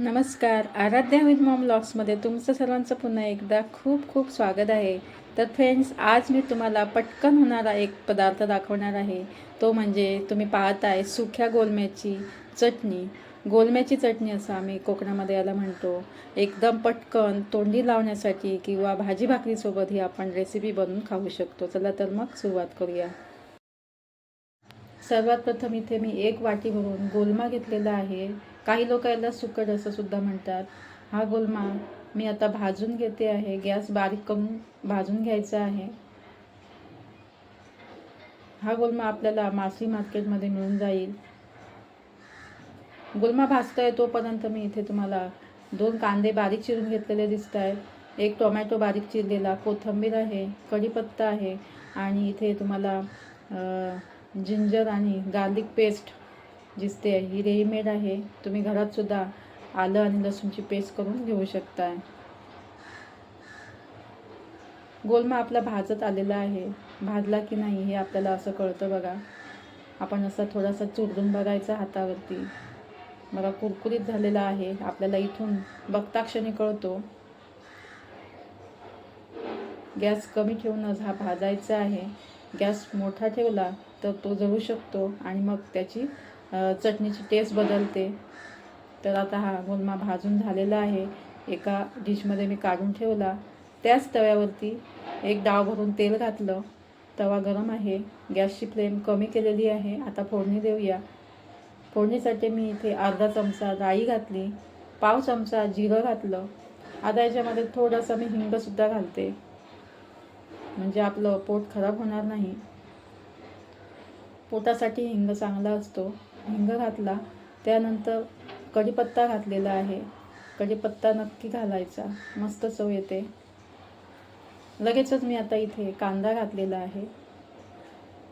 नमस्कार. Aaradhya with Maugham ब्लॉग्समध्ये तुमचं सर्वांचं पुन्हा एकदा खूप खूप स्वागत आहे. तर फ्रेंड्स आज मी तुम्हाला पटकन होणारा एक पदार्थ दाखवणार आहे. तो म्हणजे तुम्ही पाहताय सुक्या गोलम्याची चटणी. गोलम्याची चटणी असं आम्ही कोकणामध्ये याला म्हणतो. एकदम पटकन तोंडी लावण्यासाठी किंवा भाजी भाकरीसोबत ही आपण रेसिपी बनवून खाऊ शकतो. चला तर मग सुरुवात करूया. सर्वात प्रथम इथे मी एक वाटी भरून गोलमा घेतलेला आहे. काही लोक याला सुकट असं सुद्धा म्हणतात. हा गोलमा मी आता भाजून घेते आहे. गॅस बारीक करून भाजून घ्यायचा आहे. हा गोलमा आपल्याला मासळी मार्केटमध्ये मिळून जाईल. गुलमा आहे तोपर्यंत मी इथे तुम्हाला दोन कांदे बारीक चिरून घेतलेले दिसत आहेत एक टोमॅटो बारीक चिरलेला कोथिंबीर आहे कढीपत्ता आहे आणि इथे तुम्हाला जिंजर आणि गार्लिक पेस्ट दिसते आहे ही रेडीमेड आहे. तुम्ही घरातसुद्धा आलं आणि लसूणची पेस्ट करून घेऊ शकताय. गोलमा आपला भाजत आलेला आहे. भाजला की नाही हे आपल्याला असं कळतं बघा. आपण असं थोडासा चुरडून बघायचा हातावरती. बघा कुरकुरीत झालेला आहे. आपल्याला इथून बघता क्षणी कळतो. गॅस कमी ठेवूनच हा भाजायचा आहे. गॅस मोठा ठेवला तर तो जळू शकतो आणि मग त्याची चटणीची टेस्ट बदलते. तर आता हा गुलमा भाजून झालेला आहे. एका डिशमध्ये मी काढून ठेवला. त्याच तव्यावरती एक डाव भरून तेल घातलं. तवा गरम आहे. गॅसची फ्लेम कमी केलेली आहे. आता फोडणी देऊया. फोडणीसाठी मी इथे अर्धा चमचा डाळी घातली. पाव चमचा जिरं घातलं. आता याच्यामध्ये थोडंसं मी हिंगसुद्धा घालते. म्हणजे आपलं पोट खराब होणार नाही. पोटासाठी हिंग चांगला असतो. हिंग घातला त्यानंतर कढीपत्ता घातलेला आहे. कढीपत्ता नक्की घालायचा. मस्त चव येते. लगेचच मी आता इथे कांदा घातलेला आहे.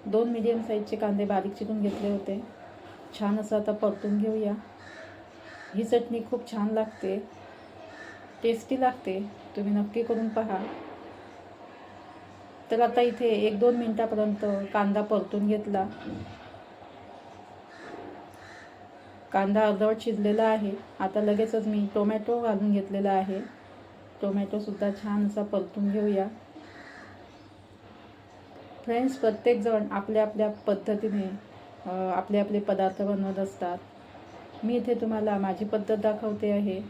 दोन मीडियम साईजचे कांदे बारीक चिरून घेतले होते. छान असं आता परतून घेऊया. ही चटणी खूप छान लागते. टेस्टी लागते. तुम्ही नक्की करून पहा. तर आता इथे एक दोन मिनटापर्यंत कांदा परतून घेतला. कांदा अर्धवट शिजलेला आहे. आता लगेचच मी टोमॅटो घालून घेतलेला आहे. टोमॅटोसुद्धा छान असा परतून घेऊया. फ्रेंड्स प्रत्येकजण आपल्या आपल्या पद्धतीने आपले आपले पदार्थ बनवत असतात. मी इथे तुम्हाला माझी पद्धत दाखवते आहे.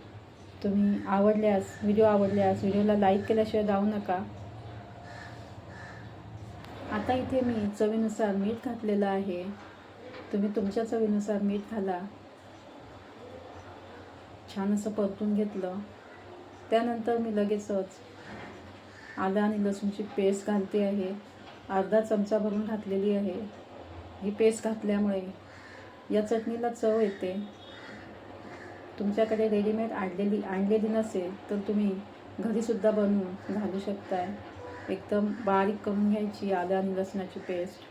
तुम्ही आवडल्यास व्हिडिओ आवडल्यास व्हिडिओला लाईक केल्याशिवाय जाऊ नका. आता इथे मी चवीनुसार मीठ घातलेलं आहे. तुम्ही तुमच्या चवीनुसार मीठ घाला. छान असं परतून घेतलं. त्यानंतर मी लगेचच आलं आणि लसूणची पेस्ट घालते आहे. अर्धा चमचा भरून घातलेली आहे. ही पेस्ट घातल्यामुळे या चटणीला चव येते. तुमच्याकडे रेडीमेड आणलेली आणलेली नसेल तर तुम्ही घरीसुद्धा बनवून घालू शकताय. एकदम बारीक करून घ्यायची आलं आणि लसणाची पेस्ट.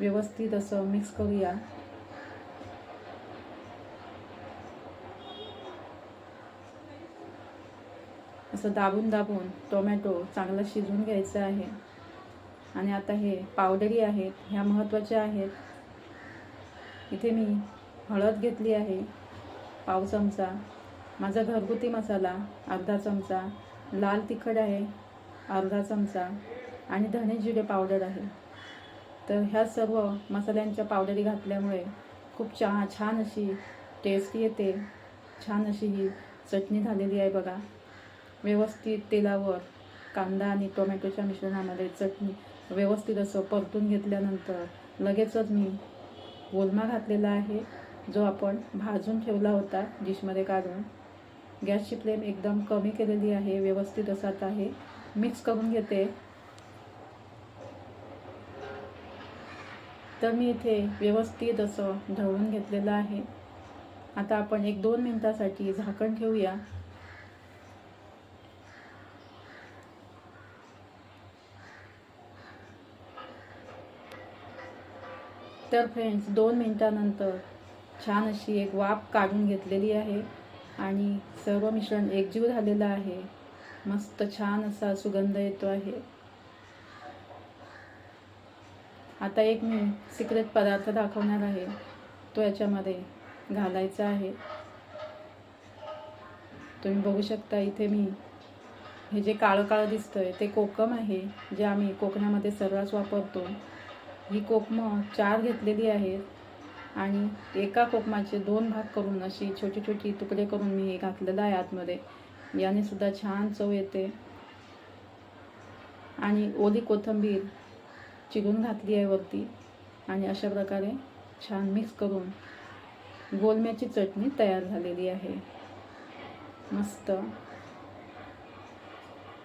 व्यवस्थित असं मिक्स करूया. असं दाबून दाबून टोमॅटो चांगला शिजवून घ्यायचं आहे. आणि आता हे पावडरी आहेत ह्या महत्त्वाच्या आहेत. इथे मी हळद घेतली आहे पाव चमचा माझा घरगुती मसाला अर्धा चमचा लाल तिखट आहे अर्धा चमचा आणि धणे जिरे पावडर आहे. तर ह्या सर्व मसाल्यांच्या पावडरी घातल्यामुळे खूप चहा छान अशी टेस्ट येते. छान अशी ही चटणी झालेली आहे बघा. व्यवस्थित तेलावर कांदा आणि टोमॅटोच्या मिश्रणामध्ये चटणी व्यवस्थित असं परतून घेतल्यानंतर लगेचच मी गोलमा घातलेला आहे जो आपण भाजून ठेवला होता डिशमध्ये काढून. गॅसची फ्लेम एकदम कमी केलेली आहे व्यवस्थित असत आहे. मिक्स करून घेते. तर मी इथे व्यवस्थित असं ढवळून घेतलेलं आहे. आता आपण एक दोन मिनटासाठी झाकण ठेवूया. तर फ्रेंड्स दोन मिनटानंतर छान अशी एक वाफ काढून घेतलेली आहे. आणि सर्व मिश्रण एकजीव झालेलं आहे. मस्त छान असा सुगंध येतो आहे. आता एक मी सिक्रेट पदार्थ दाखवणार आहे. तो याच्यामध्ये घालायचा आहे. तुम्ही बघू शकता इथे मी हे जे काळं काळं दिसतंय ते कोकम आहे जे आम्ही कोकणामध्ये सर्रास वापरतो. ही कोकमं चार घेतलेली आहेत. आणि एका कोकमाचे दोन भाग करून अशी छोटी छोटी तुकडे करून मी हे घातलेलं आहे आतमध्ये. याने सुद्धा छान चव येते. आणि ओली कोथिंबीर चिरून घातली आहे वरती. आणि अशा प्रकारे छान मिक्स करून गोलम्याची चटणी तयार झालेली आहे. मस्त.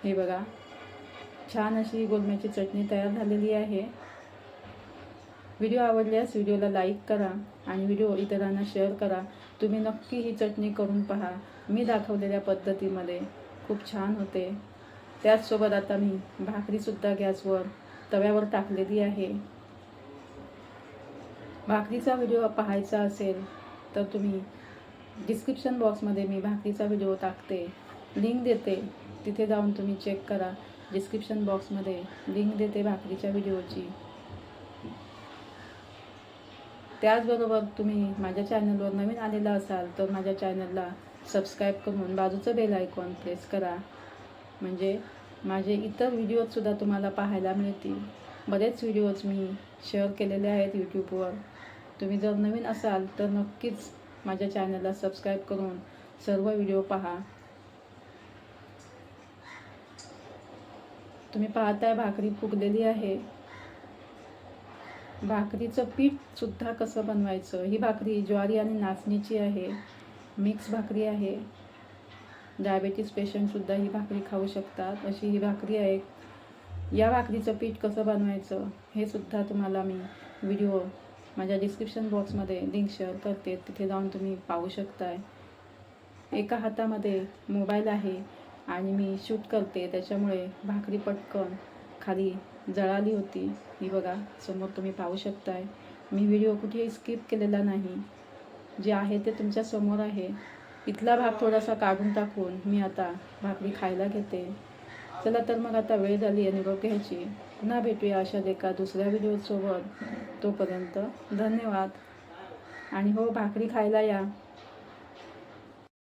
हे बघा. छान अशी गोलम्याची चटणी तयार झालेली आहे. व्हिडिओ आवडल्यास व्हिडिओला लाईक करा आणि व्हिडिओ इतरांना शेअर करा. तुम्ही नक्की ही चटणी करून पहा. मी दाखवलेल्या पद्धतीमध्ये खूप छान होते. त्याचसोबत आता मी भाकरीसुद्धा गॅसवर तव्यावर टाकलेली आहे. भाकरीचा व्हिडिओ पाहायचा असेल तर तुम्ही डिस्क्रिप्शन बॉक्समध्ये मी भाकरीचा व्हिडिओ टाकते. लिंक देते. तिथे जाऊन तुम्ही चेक करा. डिस्क्रिप्शन बॉक्समध्ये लिंक देते भाकरीच्या व्हिडिओची. त्याचबरोबर तुम्ही माझ्या चॅनलवर नवीन आलेला असाल तर माझ्या चॅनलला सबस्क्राईब करून बाजूचं बेल आयकॉन प्रेस करा. म्हणजे माझे इतर व्हिडिओजसुद्धा तुम्हाला पाहायला मिळतील. बरेच व्हिडिओज मी शेअर केलेले आहेत यूट्यूबवर तुम्ही जर नवीन असाल तर नक्कीच माझ्या चॅनलला सबस्क्राईब करून सर्व व्हिडिओ पहा. तुम्ही पाहताय भाकरी फुगलेली आहे. भाकरीचं पीठसुद्धा कसं बनवायचं? ही भाकरी ज्वारी आणि नाचणीची आहे. मिक्स भाकरी आहे. डायबेटीस पेशंटसुद्धा ही भाकरी खाऊ शकतात. अशी ही भाकरी आहे. या भाकरीचं पीठ कसं बनवायचं हे सुद्धा तुम्हाला मी व्हिडिओ माझ्या डिस्क्रिप्शन बॉक्समध्ये लिंक शेअर करते. तिथे जाऊन तुम्ही पाहू शकताय. एका हातामध्ये मोबाईल आहे आणि मी शूट करते. त्याच्यामुळे भाकरी पटकन खाली जळाली होती. ही बघा समोर तुम्ही पाहू शकताय. मी व्हिडिओ कुठेही स्किप केलेला नाही. जे आहे ते तुमच्यासमोर आहे. इथला भाग थोडासा काढून टाकून मी आता भाकरी खायला घेते. चला तर मग आता वेळ झाली आहे निरोप घ्यायची. पुन्हा भेटूया अशा एका दुसऱ्या व्हिडिओसोबत तोपर्यंत धन्यवाद. आणि हो भाकरी खायला या.